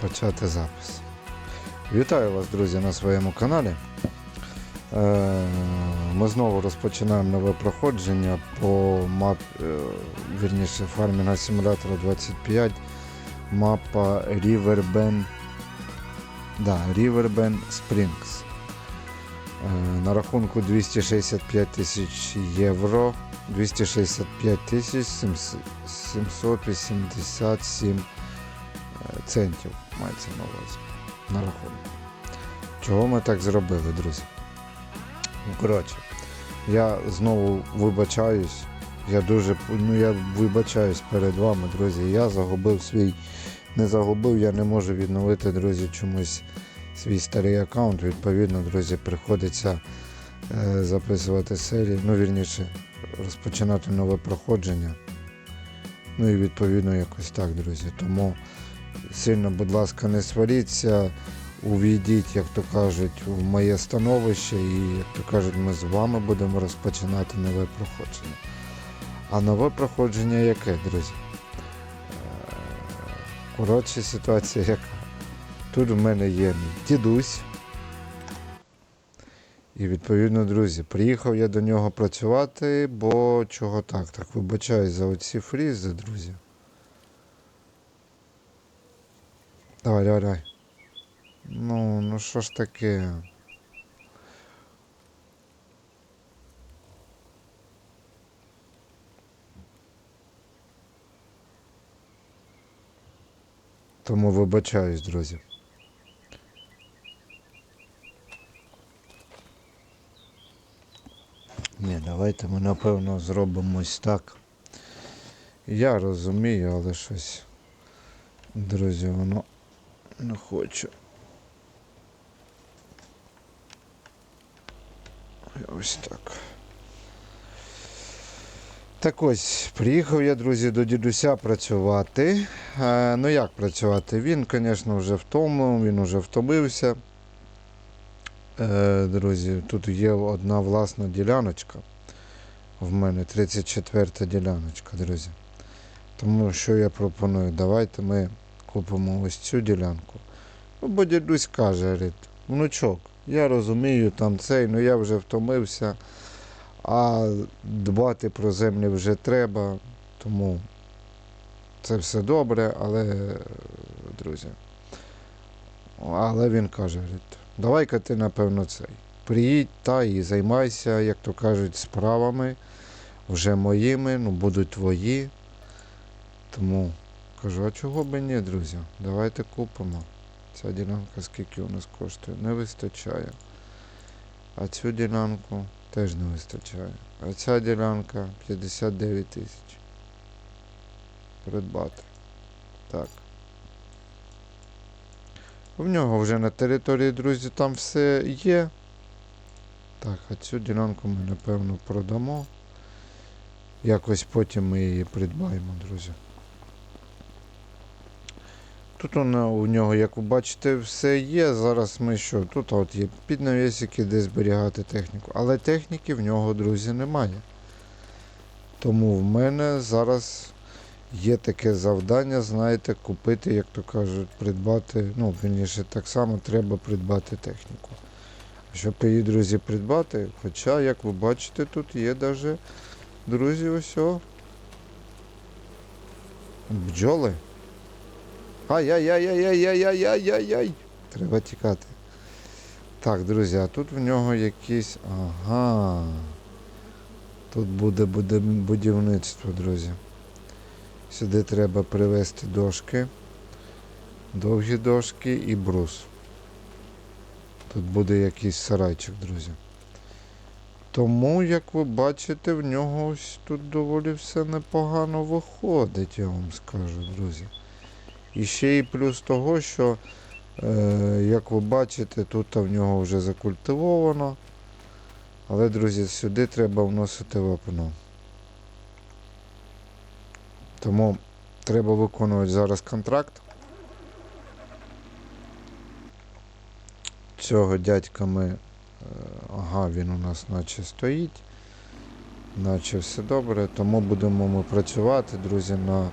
Почати запис. Вітаю вас, друзі, на своєму каналі. Е, Ми знову розпочинаємо нове проходження по мап, е, вірніше, фармінга симулятора 25. Мапа Riverbend. Да, Riverbend Springs. Е, На рахунку 265 тисяч євро. 265 тисяч 787 центів мається на увазі на рахунок. Чого ми так зробили, друзі? Ну, коротше, я знову вибачаюсь. Я дуже ну, я вибачаюсь перед вами, друзі. Я загубив свій. Не загубив, я не можу відновити, друзі, чомусь свій старий аккаунт. Відповідно, друзі, приходиться е, записувати серії. Ну, вірніше, розпочинати нове проходження. Ну і відповідно якось так, друзі. Тому сильно, будь ласка, не сваріться, увійдіть, як то кажуть, в моє становище, і, як то кажуть, ми з вами будемо розпочинати нове проходження. А нове проходження яке, друзі? Е, Коротше, ситуація яка. Тут в мене є дідусь. І відповідно, друзі, приїхав я до нього працювати, бо чого так? Так вибачаюсь за оці фрізи, друзі. Давай, давай, давай. Ну, ну що ж таке? Тому вибачаюсь, друзі. Ні, давайте ми напевно зробимо ось так. Я розумію, але щось. Друзі, воно не хочу. Ось так. Так ось, приїхав я, друзі, до дідуся працювати. Е, ну як працювати? Він, звісно, вже втомив, він вже втомився. Е, друзі, тут є одна власна діляночка. В мене 34 та діляночка, друзі. Тому що я пропоную, давайте ми купимо ось цю ділянку. Ну, бо дідусь каже, внучок, я розумію там цей, ну я вже втомився, а дбати про землі вже треба, тому це все добре, але, друзі. Але він каже, давай-ка ти, напевно, цей. Приїдь та і займайся, як то кажуть, справами вже моїми, ну будуть твої. Тому кажу, а чого би ні, друзі? Давайте купимо. Ця ділянка скільки у нас коштує? Не вистачає. А цю ділянку теж не вистачає. А ця ділянка 59 тисяч. Придбати. Так. В нього вже на території, друзі, там все є. Так, а цю ділянку ми, напевно, продамо. Якось потім ми її придбаємо, друзі. Тут у нього, як ви бачите, все є. Зараз ми що? Тут от є піднавісики, де зберігати техніку. Але техніки в нього, друзі, немає. Тому в мене зараз є таке завдання, знаєте, купити, як то кажуть, придбати. Ну, вірніше, так само треба придбати техніку. Щоб її, друзі, придбати. Хоча, як ви бачите, тут є навіть, друзі, ось. Бджоли. Ай-яй-яй-яй-яй-яй-яй-яй-яй. Треба тікати. Так, друзі, а тут в нього якісь. Ага. Тут буде, буде будівництво, друзі. Сюди треба привезти дошки. Довгі дошки і брус. Тут буде якийсь сарайчик, друзі. Тому, як ви бачите, в нього ось тут доволі все непогано виходить, я вам скажу, друзі. І ще і плюс того, що, е, як ви бачите, тут в нього вже закультивовано. Але, друзі, сюди треба вносити вапно. Тому треба виконувати зараз контракт. Цього дядька ми. е, Ага, він у нас наче стоїть. Наче все добре. Тому будемо ми працювати, друзі, на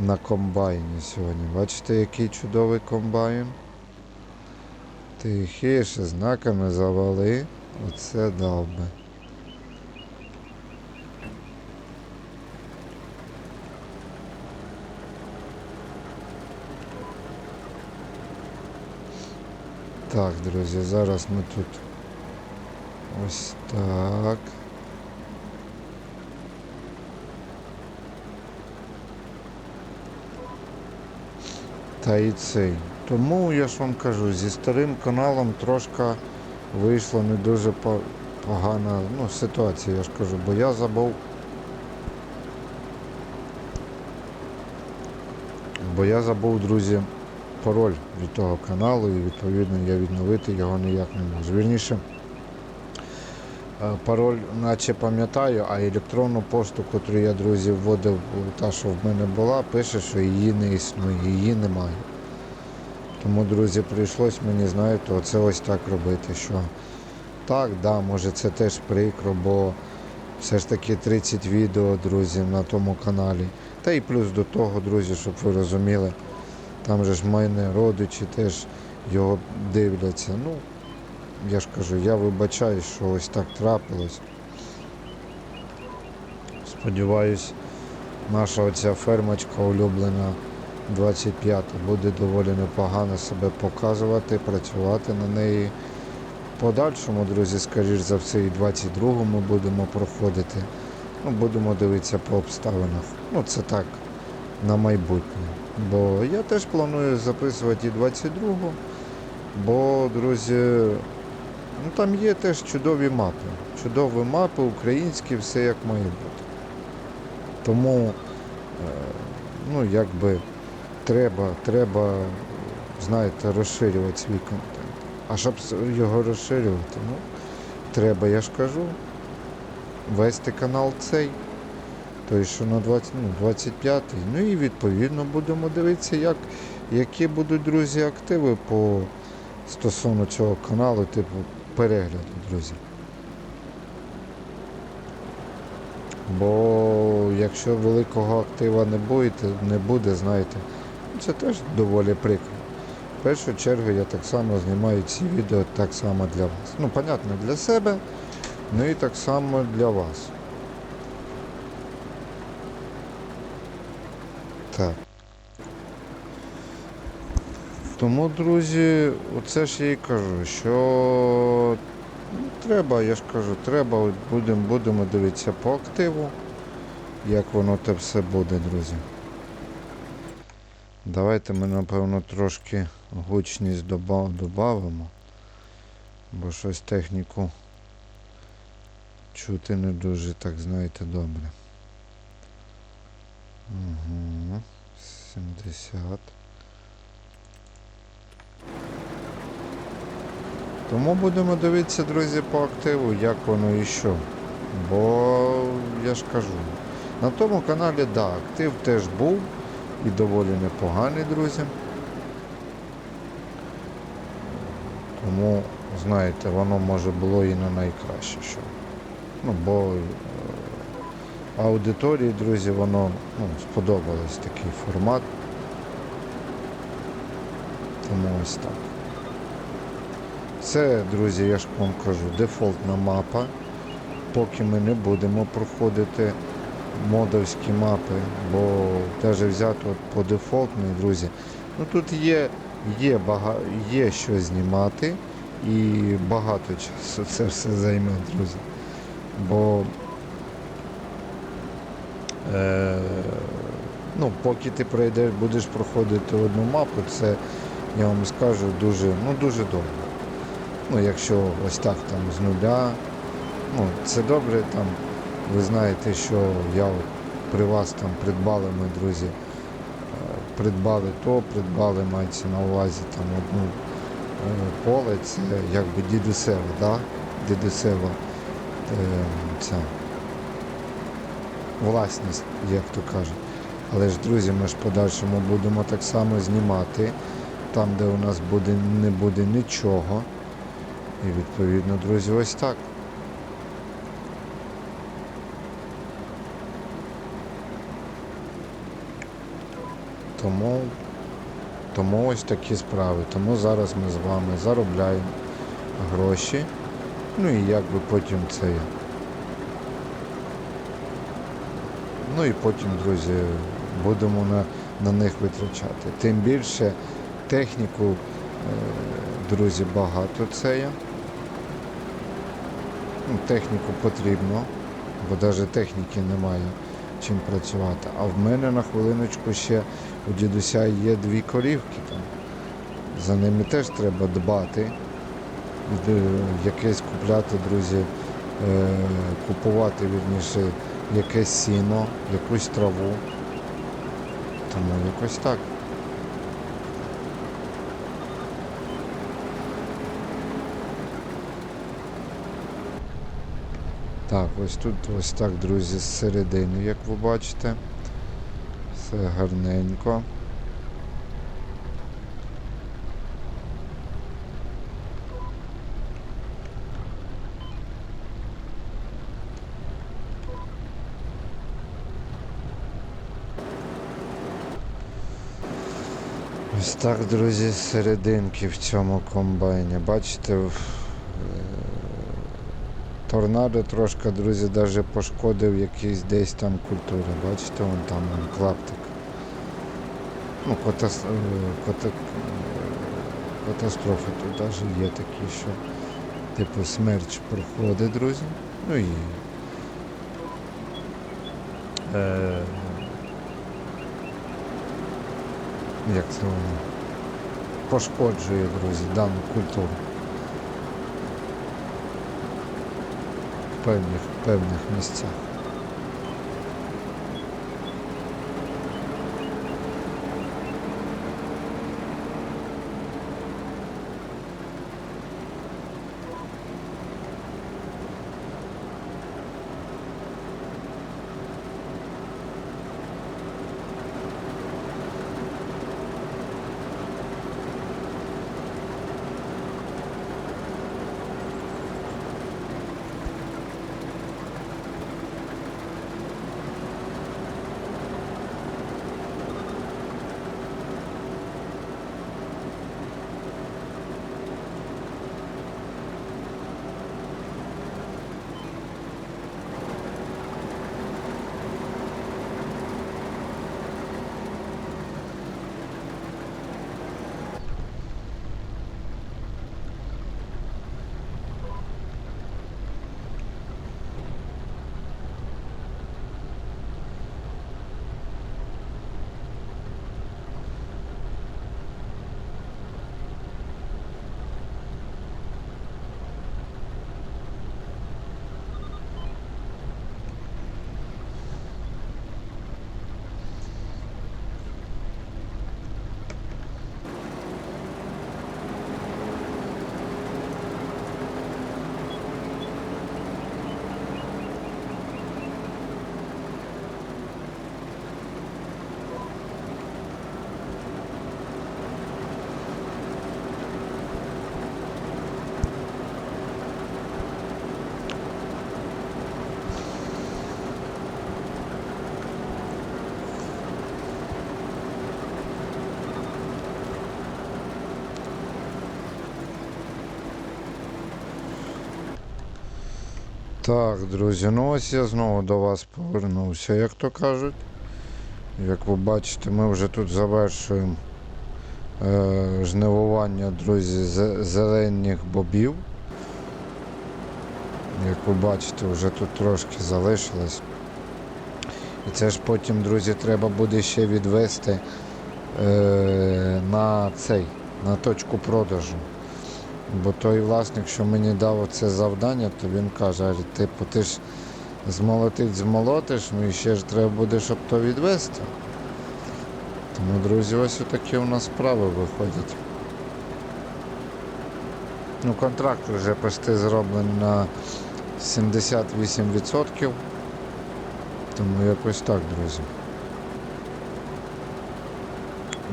на комбайні сьогодні. Бачите, який чудовий комбайн? Тихіше, знаками завали. Оце дав би. Так, друзі, зараз ми тут ось так. Та і цей. Тому я ж вам кажу, зі старим каналом трошки вийшла не дуже погана ну, ситуація, я ж кажу, бо я забув. Бо я забув, друзі, пароль від того каналу і відповідно я відновити його ніяк не можу. Вірніше, пароль наче пам'ятаю, а електронну пошту, яку я, друзі, вводив, та, що в мене була, пише, що її не існує, її немає. Тому, друзі, прийшлось мені, знаєте, оце ось так робити, що так, да, може це теж прикро, бо все ж таки 30 відео, друзі, на тому каналі. Та і плюс до того, друзі, щоб ви розуміли, там же ж в мене родичі теж його дивляться. Ну, я ж кажу, я вибачаю, що ось так трапилось. Сподіваюсь, наша оця фермочка улюблена 25 буде доволі непогано себе показувати, працювати на неї. В подальшому, друзі, скоріш за все, і 22 ми будемо проходити. Ну, будемо дивитися по обставинах. Ну, це так, на майбутнє. Бо я теж планую записувати і 22-го, бо, друзі, ну там є теж чудові мапи. Чудові мапи, українські, все як має бути. Тому, е, ну, якби треба, треба, знаєте, розширювати свій контент. А щоб його розширювати, ну, треба, я ж кажу, вести канал цей. Той, що на 20, ну, 25-й. Ну і відповідно будемо дивитися, як, які будуть, друзі, активи по стосовно цього каналу, типу перегляду, друзі. Бо якщо великого актива не буде, не буде, знаєте, це теж доволі прикро. В першу чергу я так само знімаю ці відео так само для вас. Ну, понятно, для себе, ну і так само для вас. Так. Тому, друзі, оце ж я і кажу, що треба, я ж кажу, треба, будемо будемо дивитися по активу, як воно те все буде, друзі. Давайте ми, напевно, трошки гучність додамо, бо щось техніку чути не дуже, так знаєте, добре. Угу. 70. Тому будемо дивитися, друзі, по активу, як воно і що. Бо я ж кажу, на тому каналі, да, актив теж був і доволі непоганий, друзі. Тому, знаєте, воно може було і не найкраще, що. Ну, бо е, аудиторії, друзі, воно ну, сподобалось такий формат. Тому ось так. Це, друзі, я ж вам кажу, дефолтна мапа. Поки ми не будемо проходити модовські мапи, бо навіть взяти от по дефолтній, друзі, ну тут є, є, бага, є що знімати і багато часу це все займе, друзі. Бо е, ну, поки ти пройдеш, будеш проходити одну мапу, це я вам скажу дуже, ну, дуже довго. Ну, якщо ось так там з нуля, ну, це добре там. Ви знаєте, що я при вас там придбали ми, друзі, е, придбали то, придбали, мається на увазі там одну е, поле, це якби дідусева, да? дідусева е, ця власність, як то кажуть. Але ж, друзі, ми ж подальшому будемо так само знімати там, де у нас буде, не буде нічого. І відповідно, друзі, ось так. Тому, тому ось такі справи. Тому зараз ми з вами заробляємо гроші. Ну і як би потім це. Ну і потім, друзі, будемо на, на них витрачати. Тим більше техніку, е, друзі, багато це є. Ну, техніку потрібно, бо навіть техніки немає чим працювати. А в мене на хвилиночку ще у дідуся є дві корівки там. За ними теж треба дбати. Е, Якесь купляти, друзі, е, купувати вірніше якесь сіно, якусь траву. Тому якось так. Так, ось тут ось так, друзі, з середини, як ви бачите. Все гарненько. Ось так, друзі, серединки в цьому комбайні. Бачите, торнадо трошки, друзі, навіть пошкодив якісь десь там культури. Бачите, вон там вон, клаптик. Ну, катас... ката... е, катастрофи тут навіть є такі, що типу смерч проходить, друзі. Ну і. Е... Як це воно? Пошкоджує, друзі, дану культуру. Певних, певних місцях. Так, друзі, ну ось я знову до вас повернувся, як то кажуть. Як ви бачите, ми вже тут завершуємо е, жнивування, друзі, зе- зелених бобів. Як ви бачите, вже тут трошки залишилось. І це ж потім, друзі, треба буде ще відвести е, на цей, на точку продажу. Бо той власник, що мені дав це завдання, то він каже, типу, ти ж змолотить змолотиш, ну і ще ж треба буде, щоб то відвести. Тому, друзі, ось такі у нас справи виходять. Ну, контракт вже почти зроблений на 78%. Тому якось так, друзі.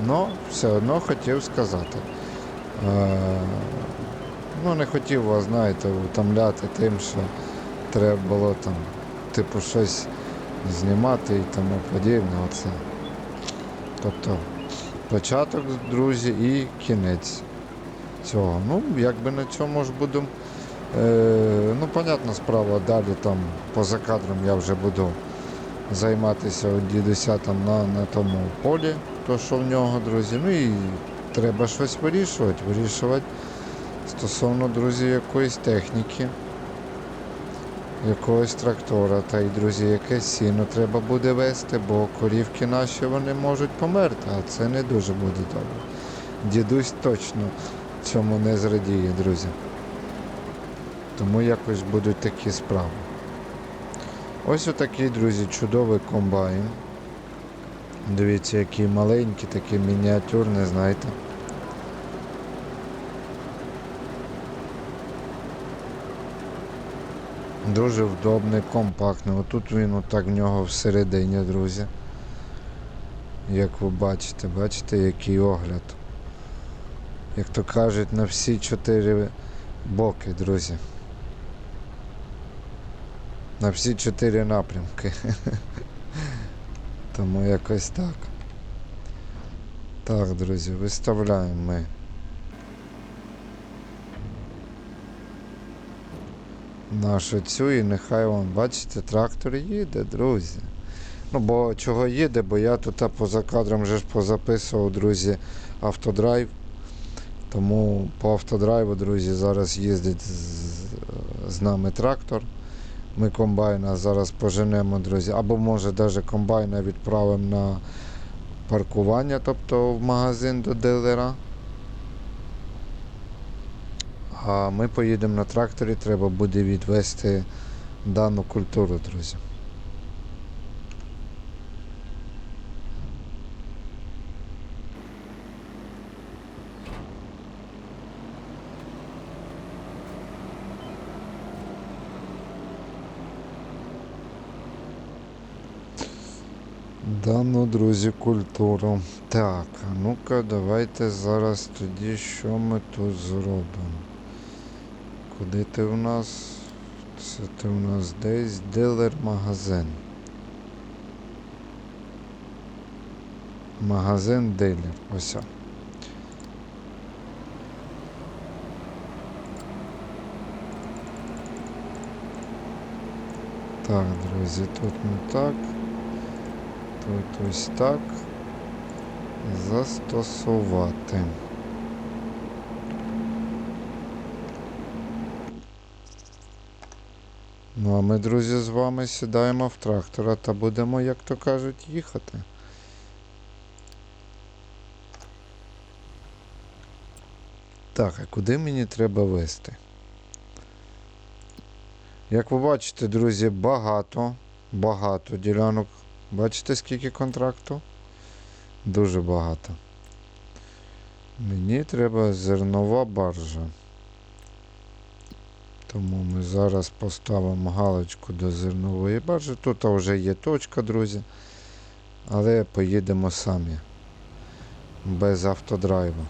Ну, все одно хотів сказати. Ну, не хотів вас, знаєте, утомляти тим, що треба було там, типу, щось знімати і тому подібне. Оце. Тобто, Початок, друзі, і кінець цього. Ну, якби на цьому ж будемо. Е, ну, понятна справа, далі там поза кадром я вже буду займатися у дідуся там на, на тому полі, то що в нього, друзі. Ну і треба щось вирішувати. Вирішувати стосовно, друзі, якоїсь техніки, якогось трактора. Та й, друзі, якесь сіно треба буде вести, бо корівки наші вони можуть померти, а це не дуже буде добре. Дідусь точно цьому не зрадіє, друзі. Тому якось будуть такі справи. Ось отакий, друзі, чудовий комбайн. Дивіться, який маленький, такий мініатюрний, знаєте. Дуже вдобний, компактний. Отут він отак в нього всередині, друзі. Як ви бачите, бачите, який огляд. Як то кажуть, на всі чотири боки, друзі. На всі чотири напрямки. Тому якось так. Так, друзі, виставляємо ми. Нашу цю і нехай вон, бачите, трактор їде, друзі. Ну, бо чого їде, бо я тут поза кадром вже ж позаписував, друзі, автодрайв. Тому по автодрайву, друзі, зараз їздить з, з нами трактор. Ми комбайна зараз поженемо, друзі. Або може навіть комбайна відправимо на паркування, тобто в магазин до дилера. А ми поїдемо на тракторі, треба буде відвести дану культуру, друзі. Дану, друзі, культуру. Так, ну-ка, давайте зараз тоді що ми тут зробимо. Куди ти в нас? Це ти в нас десь дилер-магазин. Магазин дилер. Ось. Так, друзі, тут не так. Тут ось так. Застосувати. Ну а ми, друзі, з вами сідаємо в трактора та будемо, як то кажуть, їхати. Так, а куди мені треба вести? Як ви бачите, друзі, багато, багато ділянок. Бачите, скільки контракту? Дуже багато. Мені треба зернова баржа. Тому ми зараз поставимо галочку до зернової баржі. Тут вже є точка, друзі. Але поїдемо самі. Без автодрайву.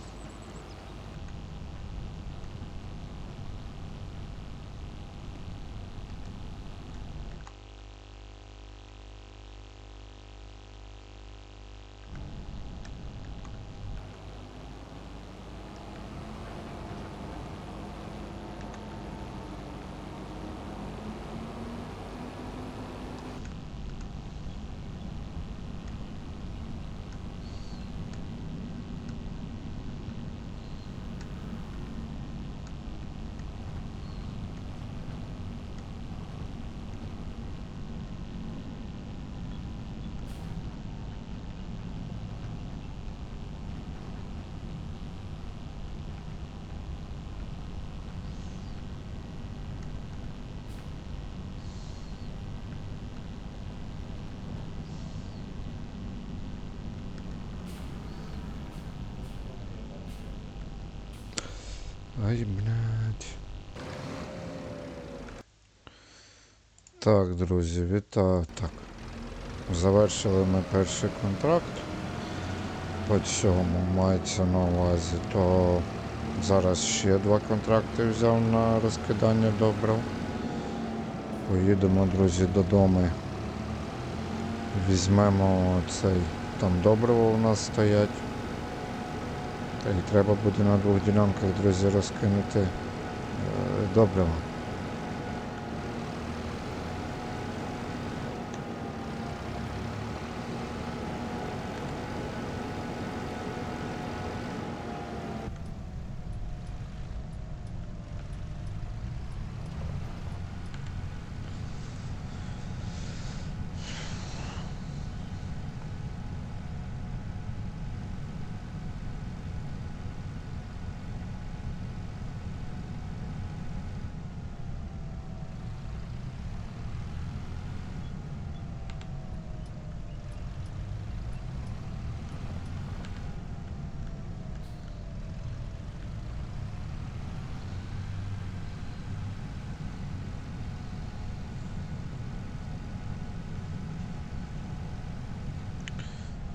Ай, блядь. Так, друзі, вітаю. Так. Завершили ми перший контракт. По цьому мається на увазі, то зараз ще два контракти взяв на розкидання добрив. Поїдемо, друзі, додому. Візьмемо цей, там добриво у нас стоять. Й треба буде на двох ділянках, друзі, розкинути е, добриво.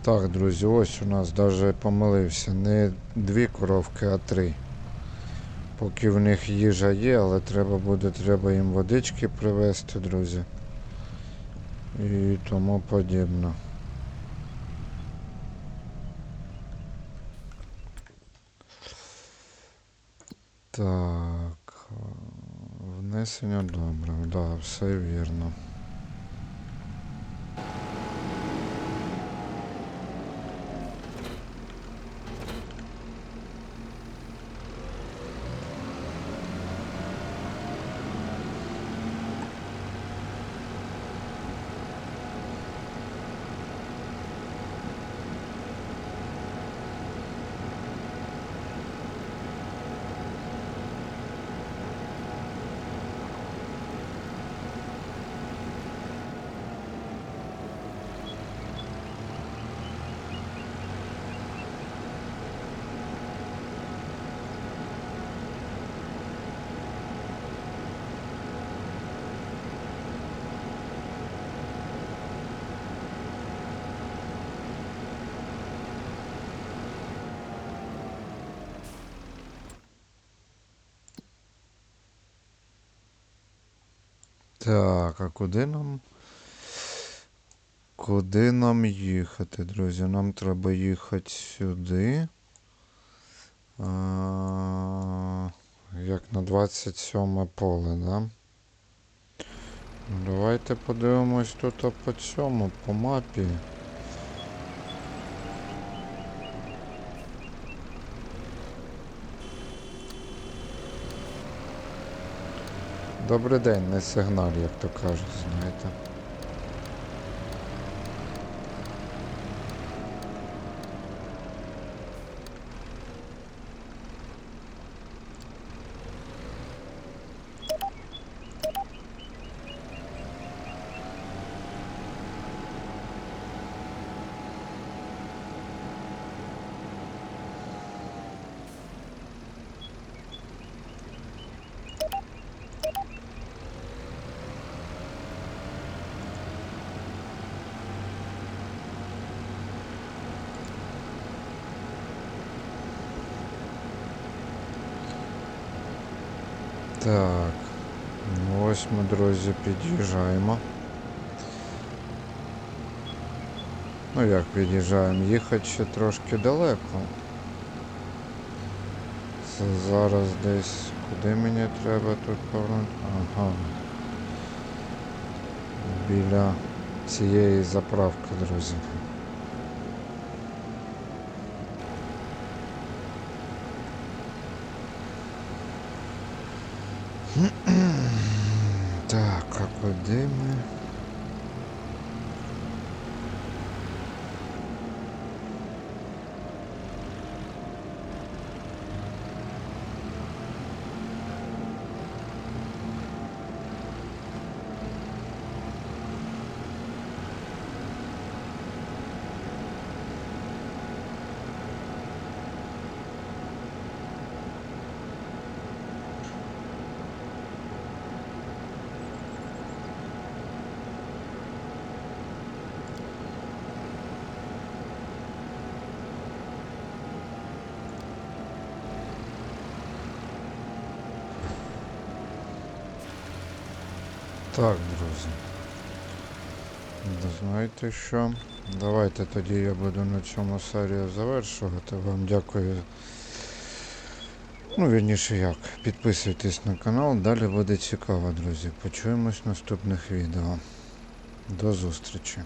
Так, друзі, ось у нас навіть помилився. Не дві коровки, а три. Поки в них їжа є, але треба буде, треба їм водички привезти, друзі. І тому подібне. Так. Внесення добре, да, все вірно. Так, а куди нам? Куди нам їхати, друзі? Нам треба їхати сюди. А, як на 27 поле, да? Ну, давайте подивимось тут по цьому, по мапі. Добрий день, не сигналь, як то кажуть, знаєте. Так. Ну ось ми, друзі, під'їжджаємо. Ну як під'їжджаємо? Їхати ще трошки далеко. Це зараз десь куди мені треба тут повернути? Ага. Біля цієї заправки, друзі. Так, а куди Так, друзі. Знаєте що? Давайте тоді я буду на цьому серію завершувати. Вам дякую Ну, вірніше як. Підписуйтесь на канал, далі буде цікаво, друзі. Почуємось в наступних відео. До зустрічі.